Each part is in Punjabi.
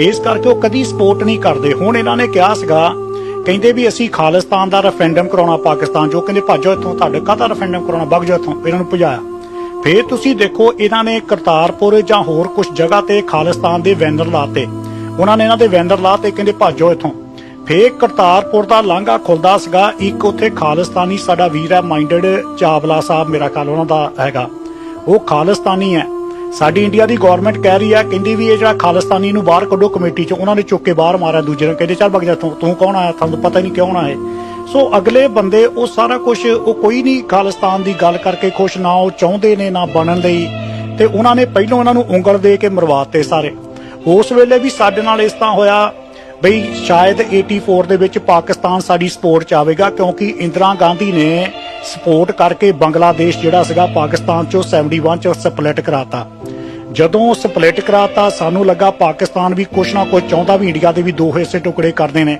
ਇਸ ਕਰਕੇ ਉਹ ਕਦੀ ਸਪੋਰਟ ਨਹੀਂ ਕਰਦੇ। ਹੁਣ ਇਹਨਾਂ ਨੇ ਕਿਹਾ ਸੀਗਾ, ਕਹਿੰਦੇ ਵੀ ਅਸੀਂ ਖਾਲਿਸਤਾਨ ਦਾ ਰੈਫਰੈਂਡਮ ਕਰਾਉਣਾ ਪਾਕਿਸਤਾਨ ਜੋ ਕਹਿੰਦੇ, ਭਾਜੋ ਇੱਥੋਂ, ਤੁਹਾਡੇ ਕਾਹਦਾ ਰੈਫਰੈਂਡਮ ਕਰਾਉਣਾ? ਵਗ ਜਾਓ ਇੱਥੋਂ। ਇਹਨਾਂ ਨੂੰ ਭਜਾਇਆ। ਫੇਰ ਤੁਸੀਂ ਦੇਖੋ, ਇਹਨਾਂ ਨੇ ਕਰਤਾਰਪੁਰ ਜਾਂ ਹੋਰ ਕੁਝ ਜਗ੍ਹਾ ਤੇ ਖਾਲਿਸਤਾਨ ਦੇ ਵੈਨਰ ਲਾਤੇ। ਉਹਨਾਂ ਨੇ ਇਹਨਾਂ ਦੇ ਵੈਨਰ ਲਾਤੇ, ਕਹਿੰਦੇ, ਭਾਜੋ ਇੱਥੋਂ। ਫੇਰ ਕਰਤਾਰਪੁਰ ਦਾ ਲਾਂਘਾ ਖੁੱਲਦਾ ਸੀਗਾ। ਇੱਕ ਉੱਥੇ ਖਾਲਿਸਤਾਨੀ ਸਾਡਾ ਵੀਰ ਹੈ, ਮਾਈਂਡਡ ਚਾਵਲਾ ਸਾਹਿਬ, ਮੇਰਾ ਖਿਆਲ ਉਹਨਾਂ ਦਾ ਹੈਗਾ। ਉਹ ਖਾਲਿਸਤਾਨੀ ਹੈ। ਸਾਡੀ ਇੰਡੀਆ ਦੀ ਗਵਰਨਮੈਂਟ ਕਹਿ ਰਹੀ ਹੈ, ਕਹਿੰਦੀ ਵੀ ਇਹ ਜਿਹੜਾ ਖਾਲਿਸਤਾਨੀ ਨੂੰ ਬਾਹਰ ਕੱਢੋ ਕਮੇਟੀ ਚੋਂ, ਉਹਨਾਂ ਨੇ ਚੁੱਕ ਕੇ ਬਾਹਰ ਮਾਰਿਆ ਦੂਜੇ ਨੂੰ, ਕਹਿੰਦੇ ਚੱਲ ਬਗ ਜਾ ਤੂੰ ਤੂੰ ਕੌਣ ਆਇਆ? ਤੁਹਾਨੂੰ ਪਤਾ ਹੀ ਨਹੀਂ ਕਿਉਂ ਆਏ। ਸੋ ਅਗਲੇ ਬੰਦੇ, ਉਹ ਸਾਰਾ ਕੁਝ ਉਹ ਕੋਈ ਨਹੀਂ ਖਾਲਿਸਤਾਨ ਦੀ ਗੱਲ ਕਰਕੇ ਖੁਸ਼, ਨਾ ਉਹ ਚਾਹੁੰਦੇ ਨੇ, ਨਾ ਬਣਨ ਲਈ। ਤੇ ਉਹਨਾਂ ਨੇ ਪਹਿਲਾਂ ਉਹਨਾਂ ਨੂੰ ਉਂਗਲ ਦੇ ਕੇ ਮਰਵਾਤੇ ਸਾਰੇ। ਉਸ ਵੇਲੇ ਵੀ ਸਾਡੇ ਨਾਲ ਇਸ ਤਰ੍ਹਾਂ ਹੋਇਆ, ਬਈ ਸ਼ਾਇਦ 84 ਦੇ ਵਿੱਚ ਪਾਕਿਸਤਾਨ ਸਾਡੀ ਸਪੋਰਟ ਚ ਆਵੇਗਾ, ਕਿਉਂਕਿ ਇੰਦਰਾ ਗਾਂਧੀ ਨੇ ਸਪੋਰਟ ਕਰਕੇ ਬੰਗਲਾਦੇਸ਼ ਜਿਹੜਾ ਸੀਗਾ ਪਾਕਿਸਤਾਨ ਚੋਂ 71 ਚ ਸਪਲਿਟ ਕਰਾਤਾ। ਜਦੋਂ ਸਪਲਿਟ ਕਰਾਤਾ, ਸਾਨੂੰ ਲੱਗਾ ਪਾਕਿਸਤਾਨ ਵੀ ਕੁਛ ਨਾ ਕੁਛ ਚਾਹੁੰਦਾ ਵੀ ਇੰਡੀਆ ਦੇ ਵੀ ਦੋ ਹਿੱਸੇ ਟੁਕੜੇ ਕਰਦੇ ਨੇ।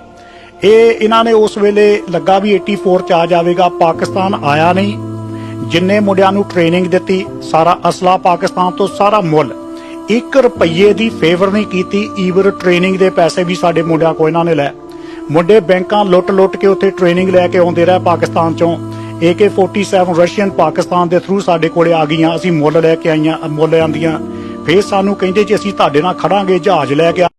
ਇਹ ਇਹਨਾਂ ਨੇ ਉਸ ਵੇਲੇ ਲੱਗਾ ਵੀ 84 ਚ ਆ ਜਾਵੇਗਾ, ਪਾਕਿਸਤਾਨ ਆਇਆ ਨਹੀਂ। ਜਿੰਨੇ ਮੁੰਡਿਆਂ ਨੂੰ ਟ੍ਰੇਨਿੰਗ ਦਿੱਤੀ, ਸਾਰਾ ਅਸਲਾ ਪਾਕਿਸਤਾਨ ਤੋਂ ਸਾਰਾ ਮੁੱਲ। 1 ਰੁਪਏ ਦੀ ਫੇਵਰ ਨਹੀਂ ਕੀਤੀ ਈਵਰ ਟ੍ਰੇਨਿੰਗ ਦੇ ਪੈਸੇ ਵੀ ਸਾਡੇ ਮੁੰਡਿਆਂ ਕੋ ਇਹਨਾਂ ਨੇ ਲੈ ਮੁੰਡੇ ਬੈਂਕਾਂ ਲੁੱਟ-ਲੁੱਟ ਕੇ ਉੱਥੇ ਟ੍ਰੇਨਿੰਗ ਲੈ ਕੇ ਆਉਂਦੇ ਰਹੇ ਪਾਕਿਸਤਾਨ ਚੋਂ। AK47 ਰਸ਼ੀਅਨ ਪਾਕਿਸਤਾਨ ਦੇ ਥਰੂ ਸਾਡੇ ਕੋਲੇ ਆ ਗਈਆਂ। ਅਸੀਂ ਮੁੱਲ ਲੈ ਕੇ ਆਈਆਂ, ਮੁੱਲ ਆਂਦੀਆਂ ਫੇਰ ਸਾਨੂੰ ਕਹਿੰਦੇ ਜੀ ਅਸੀਂ ਤੁਹਾਡੇ ਨਾਲ ਖੜਾਂਗੇ, ਜਹਾਜ਼ ਲੈ ਕੇ